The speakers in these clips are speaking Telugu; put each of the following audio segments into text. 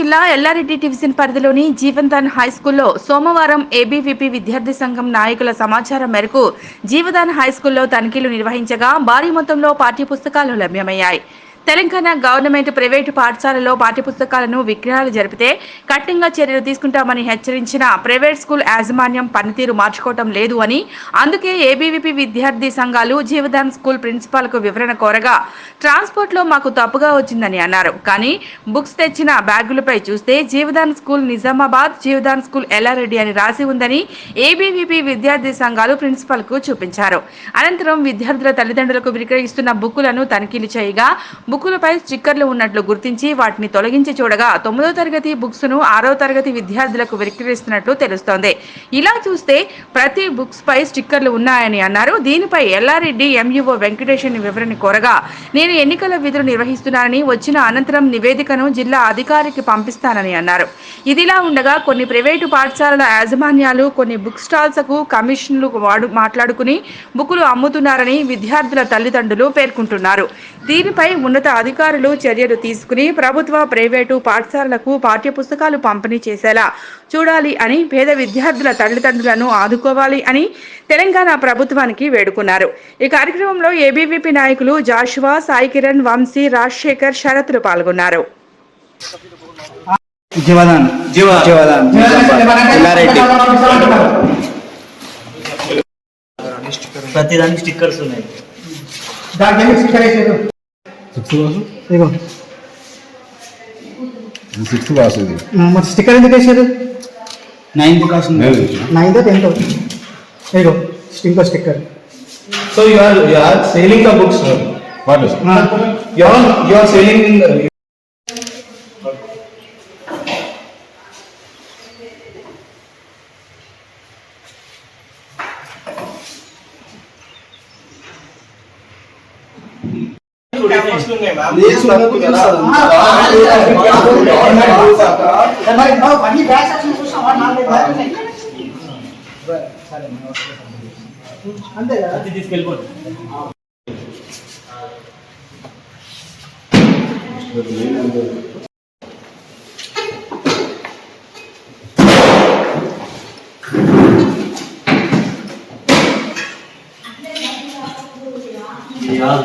జిల్లా ఎల్లారెడ్డి డివిజన్ పరిధిలోని జీవన్దాన్ హై స్కూల్లో సోమవారం ఏబీవీపీ విద్యార్థి సంఘం నాయకుల సమాచారం మేరకు జీవదాన్ హై స్కూల్లో తనిఖీలు నిర్వహించగా భారీ మొత్తంలో పాఠ్య పుస్తకాలు లభ్యమయ్యాయి. తెలంగాణ గవర్నమెంట్ ప్రైవేటు పాఠశాలలో పాఠ్యపుస్తకాలను విక్రయాలు జరిపితే కఠినంగా చర్యలు తీసుకుంటామని హెచ్చరించిన ప్రైవేట్ స్కూల్ యాజమాన్యం పనితీరు మార్చుకోవటం లేదు అని అందుకే ఏబీవీపీ విద్యార్థి సంఘాలు జీవదాన్ స్కూల్ ప్రిన్సిపాల్కు వివరణ కోరగా ట్రాన్స్పోర్ట్లో మాకు తప్పుగా వచ్చిందని అన్నారు. కానీ బుక్స్ తెచ్చిన బ్యాగులపై చూస్తే జీవదాన్ స్కూల్ నిజామాబాద్ జీవదాన్ స్కూల్ ఎల్లారెడ్డి అని రాసి ఉందని ఏబీవీపీ విద్యార్థి సంఘాలు ప్రిన్సిపల్కు చూపించారు. అనంతరం విద్యార్థుల తల్లిదండ్రులకు విక్రయిస్తున్న బుక్కులను తనిఖీలు చేయగా బుక్కులపై స్టిక్కర్లు ఉన్నట్లు గుర్తించి వాటిని తొలగించి చూడగా తొమ్మిదో తరగతి బుక్స్ను ఆరో తరగతి విద్యార్థులకు విక్రయిస్తున్నట్లు తెలుస్తోంది. ఇలా చూస్తే ప్రతి బుక్స్ పై స్టిక్కర్లు ఉన్నాయని అన్నారు. దీనిపై ఎల్లారెడ్డి ఎంఈఓ వెంకటేశ్వర్ వివరణ కోరగా నేను ఎన్నికల విధులు నిర్వహిస్తున్నానని వచ్చిన అనంతరం నివేదికను జిల్లా అధికారికి పంపిస్తానని అన్నారు. ఇదిలా ఉండగా కొన్ని ప్రైవేటు పాఠశాలల యాజమాన్యాలు కొన్ని బుక్ స్టాల్స్కు కమిషన్లు వాడు మాట్లాడుకుని బుక్కులు అమ్ముతున్నారని విద్యార్థుల తల్లిదండ్రులు పేర్కొంటున్నారు. దీనిపై ఉన్నత అధికారులు చర్యలు తీసుకుని ప్రభుత్వ ప్రైవేటు పాఠశాలలకు పాఠ్యపుస్తకాలు పంపిణీ చేసేలా చూడాలి అని పేద విద్యార్థుల తల్లిదండ్రులను ఆదుకోవాలి అని తెలంగాణ ప్రభుత్వానికి వేడుకున్నారు. ఈ కార్యక్రమంలో ఏబీవీపీ నాయకులు జాషువా సాయి కిరణ్ వంశీ రాజశేఖర్ శరత్లు పాల్గొన్నారు. జీవదాన్ జీవ జీవదాన్ ఎల్లారెడ్డి ప్రతి దానికి స్టిక్కర్స్ ఉన్నాయి. దానికి ఎందుకు స్టిక్కర్ వేసారు? ఇదిగో సిక్స్త్ క్లాస్ ఇది మరి స్టిక్కర్ ఎందుకు వేసారు నైన్త్ క్లాస్. నైన్త్ టెన్త్ ఇదిగో ఇంకో sticker So you are you are selling the books. sir. What is it? You are you are అంతే కదా తీసుకెళ్ళిపోండి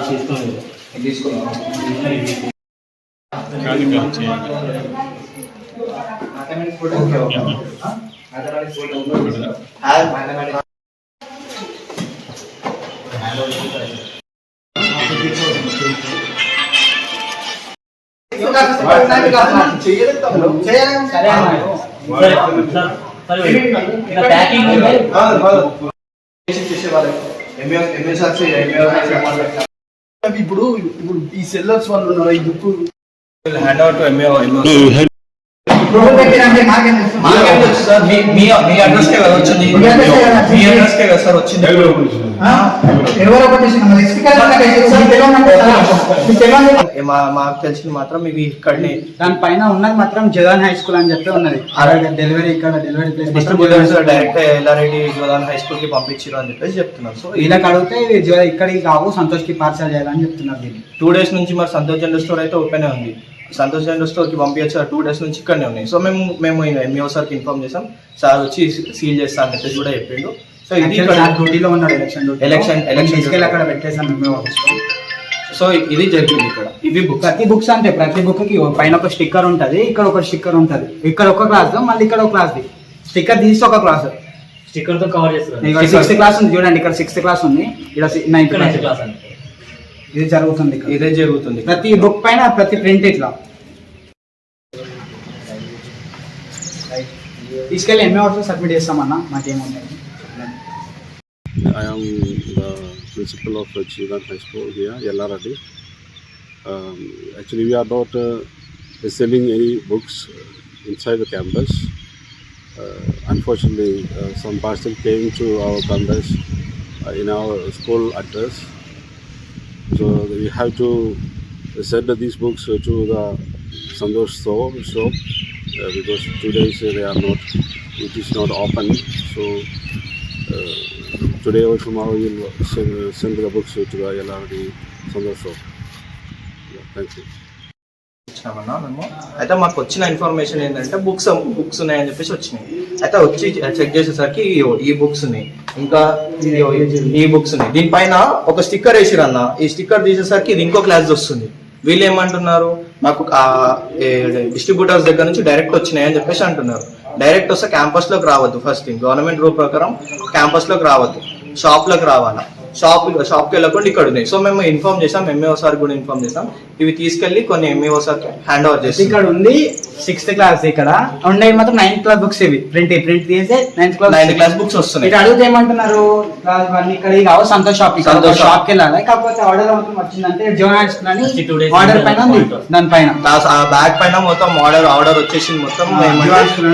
తీసుకోండి సరే సార్ సరే ఇక ప్యాకింగ్ ఉంది అవి ఇప్పుడు ఇప్పుడు ఈ సెల్లర్స్ వాళ్ళు ఉన్నారు? ఈ బుక్ సార్? మీ అడ్రస్ కే వచ్చింది? మీ అడ్రస్ కే సార్ వచ్చింది? ఎవరు? మా మాకు తెలిసింది మాత్రం మీకు ఇక్కడనే. దాని పైన ఉన్నది మాత్రం జదాన్ హై స్కూల్ అని చెప్పి ఉన్నది. అలాగే డెలివరీ ఇక్కడ delivery place distributors direct Yellareddy Jodan high స్కూల్కి పంపించారు అని చెప్పేసి చెప్తున్నారు. సో వీళ్ళకి అడిగితే ఇవి జ- ఇక్కడికి కావు సంతోష్కి పార్సల్ చేయాలని చెప్తున్నారు దీన్ని టూ డేస్ నుంచి మరి సంతోష్ జనరల్ స్టోర్ అయితే ఓపెన్ ఉంది. సంతోష్ జనరల్ స్టోర్కి పంపించచ్చు టూ డేస్ నుంచి ఇక్కడనే ఉన్నాయి. సో మేము మేము ఎంఈఓ సార్కి ఇన్ఫార్మ్ చేసాం సార్ వచ్చి సీల్ చేస్తా అని చెప్పేసి కూడా చెప్పిండు. సో ఇది డ్యూటీలో ఉన్నాడు ఎలక్షన్ తీసుకెళ్ళి duty. అక్కడ పెట్టేసాం మేము ఆఫీస్లో. సో ఇది జరిగింది ఇక్కడ. ఇవి బుక్ ప్రతి బుక్స్ అంటే ప్రతి బుక్కి ఓ పైన ఒక స్టిక్కర్ ఉంటది ఇక్కడ ఒక స్టిక్కర్ ఉంటది. ఇక్కడ ఒక క్లాస్ మళ్ళీ ఇక్కడ ఒక క్లాస్ స్టిక్కర్ తీసి ఒక క్లాస్ స్టిక్కర్తో కవర్ చేస్తారు సిక్స్త్ క్లాస్ ఉంది చూడండి ఇక్కడ సిక్స్త్ క్లాస్ ఉంది ఇక్కడ నైన్త్ క్లాస్ ఇది జరుగుతుంది. ఇదే జరుగుతుంది. ప్రతి బుక్ పైన ప్రతి ప్రింట్ ఇట్లా. తీసుకెళ్ళి ఎంఏ ఆఫీస్ సబ్మిట్ చేస్తామన్నా మాకేముంది? I am the principal of the Chivan High School here, Yellaradi. Um, actually, we are not uh, selling any books inside the campus. Uh, unfortunately, uh, some parcel came to our campus uh, in our school address. So we have to send these books uh, to the Sandosh store uh, because today uh, they are not, it is not open. So uh, today or tomorrow we'll send, the books to the LRD Sandosh shop. Yeah, thank you. మేము అయితే మాకు వచ్చిన ఇన్ఫర్మేషన్ ఏంటంటే బుక్స్ బుక్స్ ఉన్నాయని చెప్పేసి వచ్చినాయి. అయితే వచ్చి చెక్ చేసేసరికి ఈ బుక్స్ ఉన్నాయి. ఇంకా ఈ బుక్స్ ఉన్నాయి. దీనిపైన ఒక స్టిక్కర్ వేసిరన్న. ఈ స్టిక్కర్ తీసేసరికి ఇది ఇంకో క్లాస్ వస్తుంది. వీళ్ళు ఏమంటున్నారు? మాకు డిస్ట్రిబ్యూటర్స్ దగ్గర నుంచి డైరెక్ట్ వచ్చినాయి అని చెప్పేసి అంటున్నారు. డైరెక్ట్ వస్తే క్యాంపస్లోకి రావద్దు ఫస్ట్ థింగ్ గవర్నమెంట్ రూల్ ప్రకారం క్యాంపస్లోకి రావద్దు. షాప్లోకి రావాలా? షాప్ షాప్కి వెళ్ళకుండా ఇక్కడ ఉన్నాయి. సో మేము ఇన్ఫార్మ్ చేసాం ఎంఏఓ సార్ కూడా ఇన్ఫార్మ్ చేసాం ఇవి తీసుకెళ్ళి కొన్ని ఎంఏఓ సార్ హ్యాండ్ ఓవర్ చేస్తాం ఇక్కడ ఉంది సిక్స్త్ క్లాస్ ఇక్కడ. ఉండే మాత్రం నైన్త్ క్లాస్ బుక్స్ ఇవి. ప్రింట్ ప్రింట్ తీసే ninth class ninth class books వస్తున్నాయి. ఇక్కడ అడిగితే ఏమంటున్నారు? ఇక్కడ కావు సంతోష్ షాప్ సంతోష్. షాప్కి వెళ్ళాలి? కాకపోతే ఆర్డర్ మాత్రం వచ్చిందంటే జోనాట్స్ ఆర్డర్ పైన క్లాస్ ఆ బ్యాగ్ పైన మొత్తం ఆర్డర్ ఆర్డర్ వచ్చేసింది మొత్తం.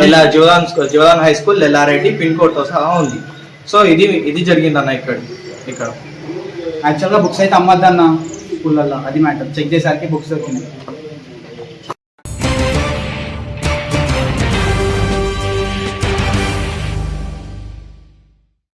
ఎలా Jeevadan Jeevadan high school Yellareddy pin కోడ్తో సహా ఉంది. సో ఇది ఇది జరిగింది అన్న ఇక్కడ. ఇక్కడ. యాక్చువల్గా బుక్స్ అయితే అమ్మద్దన్న స్కూళ్ళల్లో. అది మ్యాటర్ చెక్ చేసరికి బుక్స్ వచ్చినాయి